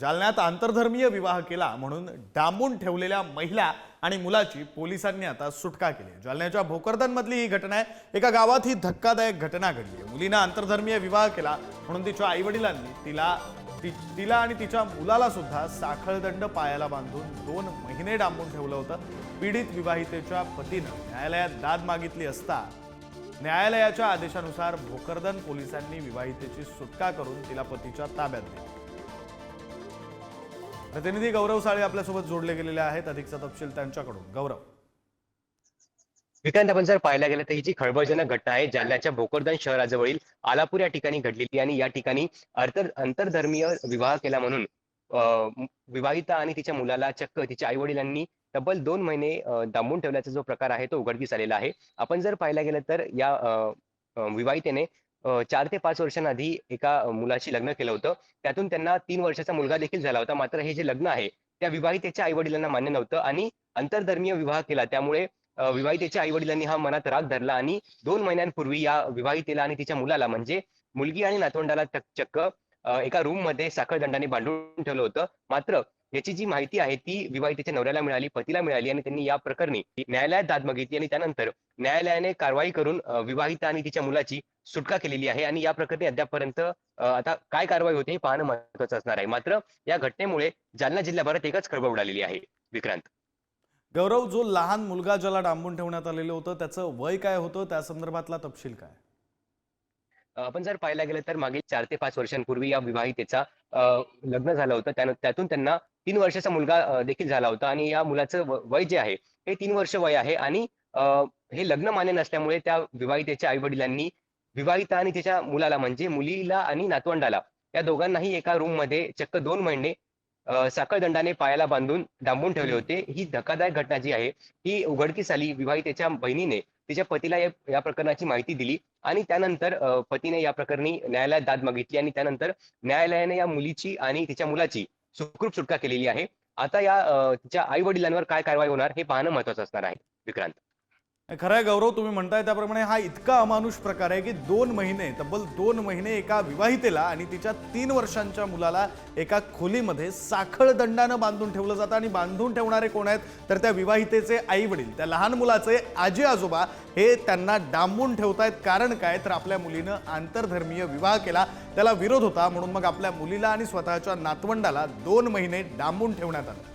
जालन्यात आंतरधर्मीय विवाह केला म्हणून डांबून ठेवलेल्या महिला आणि मुलाची पोलिसांनी आता सुटका केली जालन्याच्या भोकरदनमधली ही घटना आहे. एका गावात ही धक्कादायक घटना घडली आहे. मुलीनं आंतरधर्मीय विवाह केला म्हणून तिच्या आईवडिलांनी तिला ति- तिला आणि तिच्या मुलाला सुद्धा साखळदंड पायाला बांधून दोन महिने डांबून ठेवलं होतं. पीडित विवाहितेच्या पतीनं न्यायालयात दाद मागितली असता न्यायालयाच्या आदेशानुसार भोकरदन पोलिसांनी विवाहितेची सुटका करून तिला पतीच्या ताब्यात दिली प्रतिनिधी गौरव साळे आपल्यासोबत जोडले गेलेले आहेत. अधिकचा तपशील त्यांच्याकडून. गौरव. विक्रांत आपण जर पाहायला गेलं तर ही जी खळबळजनक घटना आहे जालन्याच्या भोकरदन शहराजवळील आलापूर या ठिकाणी घडलेली आणि या ठिकाणी अंतरधर्मीय विवाह केला म्हणून अं, विवाहिता आणि तिच्या मुलाला चक्क तिच्या आई वडिलांनी तब्बल दोन महिने दांबून ठेवल्याचा जो प्रकार आहे तो उघडकीस आलेला आहे. आपण जर पाहायला गेलं तर या अं, विवाहितेने चार ते पाच वर्षांआधी एका मुलाशी लग्न केलं होतं. त्यातून त्यांना तीन वर्षाचा मुलगा देखील झाला होता. मात्र हे जे लग्न आहे त्या विवाहितेच्या आई वडिलांना मान्य नव्हतं आणि आंतरधर्मीय विवाह केला. त्यामुळे अ, विवाहितेच्या आई वडिलांनी हा मनात राग धरला आणि दोन महिन्यांपूर्वी या विवाहितेला आणि तिच्या मुलाला म्हणजे मुलगी आणि नातवंडाला चक- चक्क अ, एका रूममध्ये साखळदंडाने बांधून ठेवलं होतं. मात्र याची जी माहिती आहे ती विवाहितेच्या नवऱ्याला मिळाली पतीला मिळाली आणि त्यांनी या प्रकरणी न्यायालयात दाद मागितली आणि त्यानंतर न्यायालयाने कारवाई करून अ, विवाहिता आणि तिच्या मुलाची सुटका केलेली आहे आणि या प्रकरणी अद्यापपर्यंत आता काय कारवाई होते हे पाहणं महत्वाचं असणार आहे. मात्र या घटनेमुळे जालना जिल्ह्याभरात एकच खळबळ उडालेली आहे. विक्रांत. गौरव जो लहान मुलगा ज्याला डांबून ठेवण्यात आलेलं होतं त्याचं वय काय होतं? त्या संदर्भातला तपशील काय? आपण जर पाहायला गेलं तर मागील चार ते पाच वर्षांपूर्वी या विवाहितेचा लग्न झालं होतं. त्यानं त्यातून त्यांना तीन वर्षाचा मुलगा देखील झाला होता आणि या मुलाचं वय जे आहे हे तीन वर्ष वय आहे आणि अ, हे लग्न मान्य नसल्यामुळे त्या विवाहितेच्या आई वडिलांनी विवाहिता आणि तिच्या मुलाला म्हणजे मुलीला आणि नातवंडाला. या दोघांनाही एका रूममध्ये चक्क दोन महिने अ, साखळदंडाने पायाला बांधून डांबून ठेवले होते. ही धक्कादायक घटना जी आहे ही उघडकीस आली विवाहितेच्या बहिणीने. तिच्या पतीला या प्रकरणाची माहिती दिली आणि त्यानंतर पतीने या प्रकरणी न्यायालयात दाद मागितली आणि त्यानंतर न्यायालयाने या मुलीची आणि तिच्या मुलाची सुखरूप सुटका केलेली आहे. आता या तिच्या आई वडिलांवर काय कारवाई होणार हे पाहणं महत्वाचं असणार आहे. विक्रांत. खरं आहे गौरव तुम्ही म्हणताय त्याप्रमाणे हा इतका अमानुष प्रकार आहे की दोन महिने तब्बल दोन महिने एका विवाहितेला आणि तिच्या तीन वर्षांच्या मुलाला एका खोलीमध्ये साखळ दंडानं बांधून ठेवलं जातं आणि बांधून ठेवणारे कोण आहेत? तर त्या विवाहितेचे आई वडील त्या लहान मुलाचे आजी आजोबा हे त्यांना डांबून ठेवतायत. कारण काय? तर आपल्या मुलीनं आंतरधर्मीय विवाह केला. त्याला विरोध होता. म्हणून मग आपल्या मुलीला आणि स्वतःच्या नातवंडाला दोन महिने डांबून ठेवण्यात आलं.